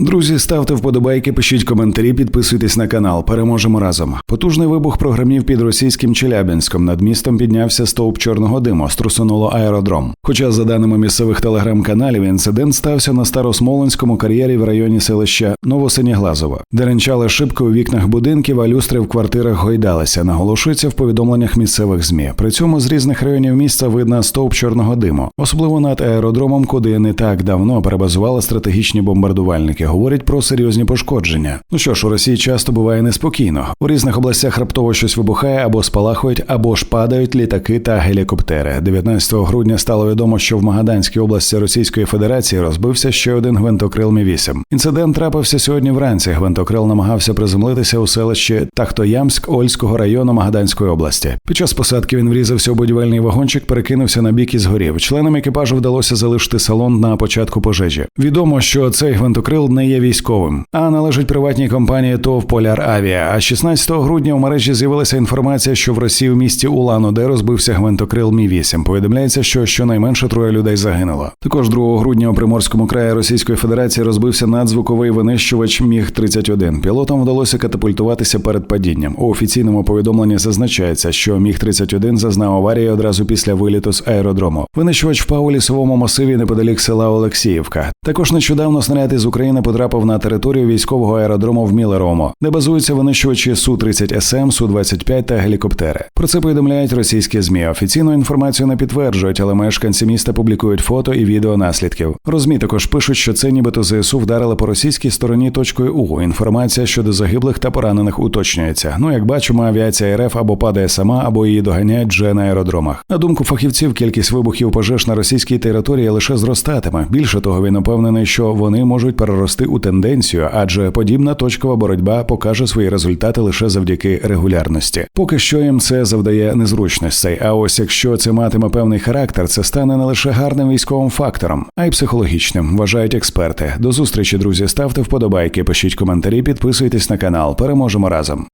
Друзі, ставте вподобайки, пишіть коментарі, підписуйтесь на канал. Переможемо разом. Потужний вибух програмів під російським Челябінськом. Над містом піднявся стовп чорного диму, струсонуло аеродром. Хоча, за даними місцевих телеграм-каналів, інцидент стався на старосмоленському кар'єрі в районі селища Новосиніглазово. Деренчали шибки у вікнах будинків, а люстри в квартирах гойдалися. Наголошується в повідомленнях місцевих змі. При цьому з різних районів міста видно стовп чорного диму, особливо над аеродромом, куди не так давно перебазували стратегічні бомбардувальники. Говорять про серйозні пошкодження. Ну що ж, у Росії часто буває неспокійно. У різних областях раптово щось вибухає або спалахують, або ж падають літаки та гелікоптери. 19 грудня стало відомо, що в Магаданській області Російської Федерації розбився ще один гвинтокрил Мі 8 Інцидент трапився сьогодні вранці. Гвинтокрил намагався приземлитися у селищі Тахтоямськ Ольського району Магаданської області. Під час посадки він врізався у будівельний вагончик, перекинувся на бік і згорів. Членам екіпажу вдалося залишити салон на початку пожежі. Відомо, що цей гвинтокрил не є військовим, а належить приватній компанії ТОВ Поляр Авіа. А 16 грудня у мережі з'явилася інформація, що в Росії в місті Улан-Удэ розбився гвинтокрил Мі 8 Повідомляється, що щонайменше троє людей загинуло. Також 2 грудня у Приморському краї Російської Федерації розбився надзвуковий винищувач Міг 31 Пілотам вдалося катапультуватися перед падінням. У офіційному повідомленні зазначається, що Міг 31 зазнав аварії одразу після виліту з аеродрому. Винищувач впав у лісовому масиві неподалік села Олексіївка. Також нещодавно снаряд із України потрапив на територію військового аеродрому в Мілеромо, де базуються винищувачі су 30 СМ, су 25 та гелікоптери. Про це повідомляють російські змі. Офіційну інформацію не підтверджують, але мешканці міста публікують фото і відео наслідків. Розмі також пишуть, що це нібито ЗСУ вдарили по російській стороні точкою У. Інформація щодо загиблих та поранених уточнюється. Ну як бачимо, авіація РФ або падає сама, або її доганяють вже на аеродромах. На думку фахівців, кількість вибухів пожеж на російській території лише зростатиме. Більше того, він упевнений, що вони можуть перерости у тенденцію, адже подібна точкова боротьба покаже свої результати лише завдяки регулярності. Поки що їм це завдає незручностей. А ось якщо це матиме певний характер, це стане не лише гарним військовим фактором, а й психологічним, вважають експерти. До зустрічі, друзі. Ставте вподобайки, пишіть коментарі, підписуйтесь на канал. Переможемо разом.